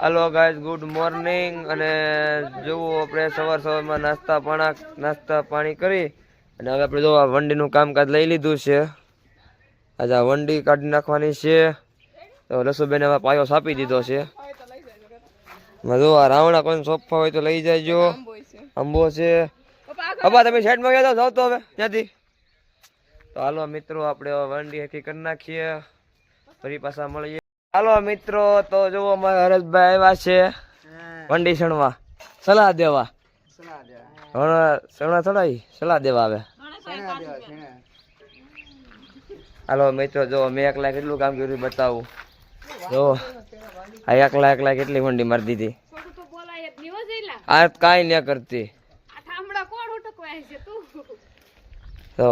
Hello guys good morning અને જુઓ, આપણે સવાર સવારમાં નાસ્તા પાણા, નાસ્તા પાણી કરી અને હવે આપણે જો આ વંડીનું કામકાજ લઈ લીધું છે. આજે આ વંડી કાઢી નાખવાની છે. તો રસુબેન હવે પાયો સાપી દીધો છે. જો આ રાવણા કોઈ સોફા હોય તો લઈ જાયજો. આંબો છે. અબા, તમે સાઈડમાં ગયા જાવ તો હવે, ત્યાંથી. તો હાલો, મિત્રો, આપણે વંડી હેકી કરી નાખીએ. ફરી પાછા મળીએ. હાલો મિત્રો તો જુઓ અમારા હરેશભાઈ આવ્યા છે વંડી સણવા સલાહ દેવા. સણા થોડા સલાહ દેવા આવે. હાલો મિત્રો જો મેં એકલા કેટલું કામ કર્યું બતાવું. જો આ એકલા એકલા કેટલી વંડી મારી દીધી. આ કાંઈ ન કરતી. તો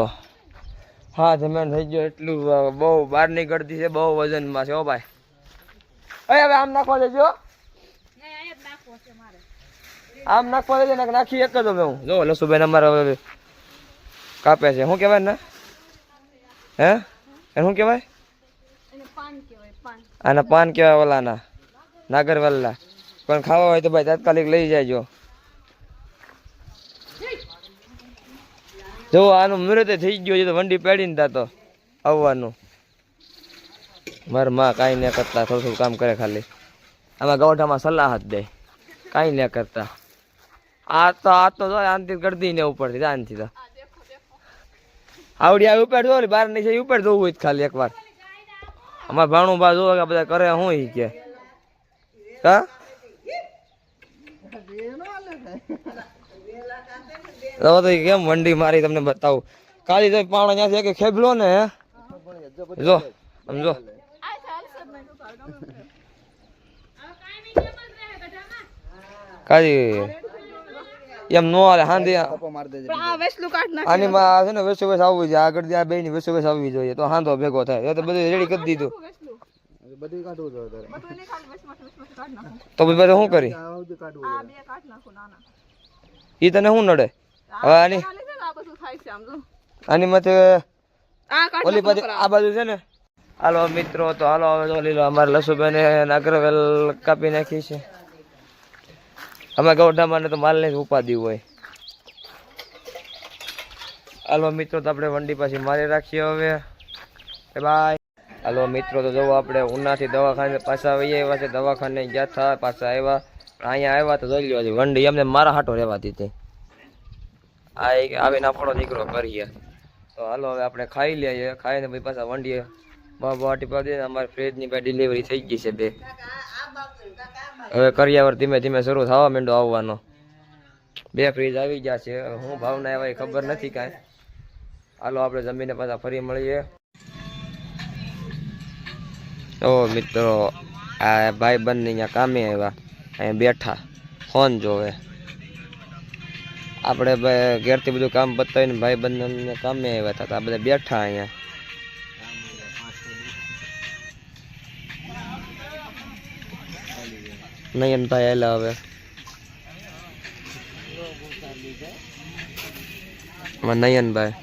હા જમીન થઈ ગયો એટલું બહુ બહાર નીકળતી છે બહુ વજનમાં છે હો ભાઈ. અય હવે આમ નાખવા દેજો. આમ નાખવા દેજો ને નાખી એક જ હવે હું. જો લસુભાઈ અમારે હવે કાપે છે. શું કહેવાય ને હે? એને શું કહેવાય? આના પાન કહેવાય ઓલાના. નાગરવાલા પણ ખાવા હોય તો ભાઈ તાત્કાલિક લઈ જાયજો. જો, આનું મૃત થઈ ગયું છે તો વંડી પેડીને તાતો આવવાનું. મારા માં કાંઈ ન કરતા, થોડું થોડું કામ કરે ખાલી. આમાં ગૌઠામાં સલાહ જ દે. કાંઈ ન કરતા. આ તો આ તો જો આનથી ગળદી ને ઉપરથી આનથી તો. આવડી આવી ઉપર જો બાર નીચે ઉપર જોવું હોય ખાલી એકવાર. અમારા ભાણું બા જોવો બધા કરે, હું ઈ કે. હા? તો કેમ વંડી મારી તમને બતાવું? કાલી તો પાણો ત્યાંથી છે કે ખેબલો ને? જો સમજો કાલી એમ નો હાલે હાંધી આની માં છે ને વેસો વેસ આવવી જોઈએ આગળ આ બે ની વેસો વેસ આવવી જોઈએ તો હાંધો ભેગો થાય. તો બધું રેડી કરી દીધું. તો પછી બધું શું કરી? ઈ તને શું નડે? હવે આની આની માથે ઓલી બાજુ આ બાજુ છે ને હાલો મિત્રો, તો હાલો હવે જો લીલો અમારે લસુભાઈને નાગરવેલ કાપી નાખી છે. અમે ગૌઢામાં તો માલ ને ઉપાદી હોય. હાલો મિત્રો, તો આપણે વંડી પાછી મારી રાખીએ હવે. બાય. હાલો મિત્રો, તો જોવો આપણે ઉનાથી દવાખાને પાછા આવીએ આવ્યા છે. દવાખાને ગયા થા, પાછા આવ્યા. અહીંયા આવ્યા તો જોઈ લ્યો વંડી, એમને મારા હાટો રહેવાતી દીધી આ એક આવીને આપણો દીકરો કરીએ તો હાલો હવે આપણે ખાઈ લઈએ, ખાઈને પછી પાછા વંડીએ. બાબા વાટી પાડી અમારી ફ્રીજની પણ ડિલિવરી થઈ ગઈ છે બે. હવે કરિયાવર ધીમે ધીમે શરૂ થવા માંડો આવવાનો. બે ફ્રીજ આવી ગયા છે. હું ભાવના એવા ખબર નથી કાંઈ. હાલો, આપણે જમીને પાછા ફરી મળીએ. ઓ મિત્રો, આ ભાઈ બંધ અહીંયા કામે આવ્યા. અહીંયા બેઠા. ફોન જોવે. આપણે ઘેરથી બધું કામ પતાવીને ભાઈ બંધ કામે આવ્યા હતા બધા બેઠા અહીંયા. નયનભાઈ આવેલા હવે નયનભાઈ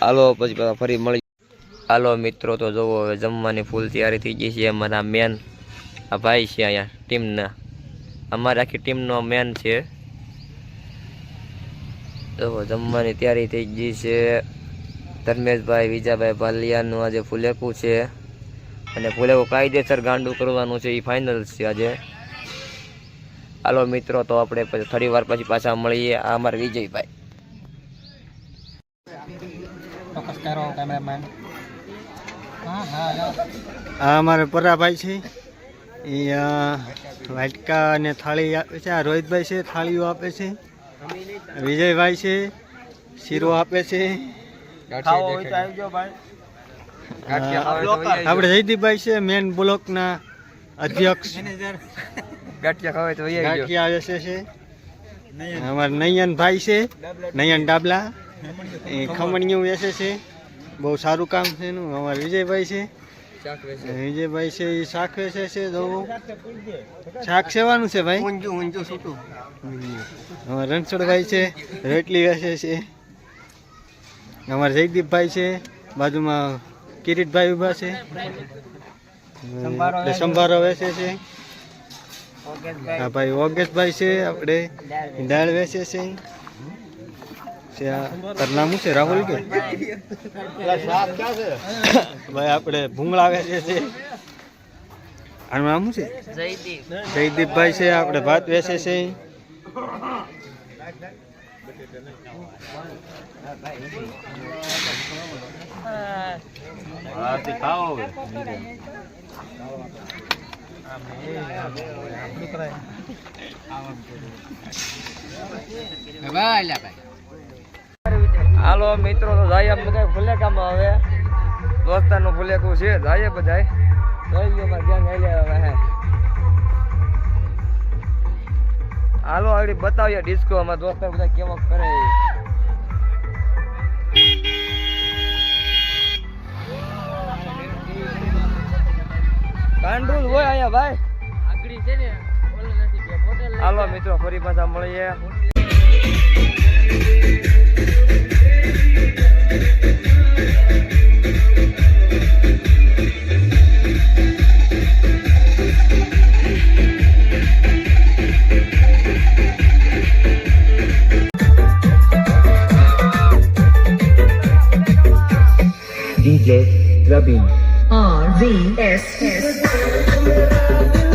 હાલો પછી પાછા ફરી મળી હાલો મિત્રો તો જોવો હવે જમવાની ફૂલ તૈયારી થઈ ગઈ છે અમારા મેન આ ભાઈ છે અહીંયા ટીમના અમારી આખી ટીમનો મેન છે। જોવો જમવાની તૈયારી થઈ ગઈ છે ધર્મેશભાઈ વિજાભાઈ ભાલિયાનું આજે ફૂલેકું છે। અને ફુલેકું કાયદેસર ગાંડું કરવાનું છે એ ફાઇનલ છે આજે. હાલો મિત્રો તો આપણે પછી થોડી વાર પછી પાછા મળીએ. આ અમારા વિજયભાઈ. આ અમારે પરાભાઈ છે. એ વાટકા અને થાળી આપે છે. આ રોહિતભાઈ છે થાળીઓ આપે છે. વિજયભાઈ છે શીરો આપે છે. આપણે જયદીપભાઈ છે મેન બ્લોકના અધ્યક્ષ. ગાંઠિયા ખાવે તો ગાંઠિયા વેચે છે અમારે નયનભાઈ છે નયન ડાબલા. એ ખમણિયું વેચે છે. બહુ સારું કામ છે એનું. અમારે વિજયભાઈ છે. શાક વિજયભાઈ છે એ શાક વેચે છે શાક સેવાનું છે ભાઈ? અમારે રણછોડભાઈ છે રોટલી વેચે છે. અમારે જયદીપભાઈ છે બાજુમાં કિરીટભાઈ ઊભા છે. સંભારો વેચે છે. આ ભાઈ ઓગેશભાઈ છે, આપણે દાળ વેચે છે. સરનામું છે, રાહુલ કે? ભાઈ આપણે ભૂંગળા વેચે છે. આનું નામ છે? જયદીપભાઈ છે, આપણે ભાત વેચે છે. હાલો, મિત્રો, તો જાય આમ બધા ફુલેકામાં હવે. દોસ્તારનું ફુલેકું છે, જાય બધાય. જોઈ ક્યાં ગાઈ લેવા હાલો આગળ બતાવીએ ડિસ્કો અમારા દોસ્તાર બધા કેવો કરે છે. ને ઓલો નથી કે ભાઈ હાલો મિત્રો ફરી પાછા મળીએ DJ Rabin. R V S S.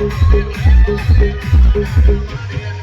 Thank you.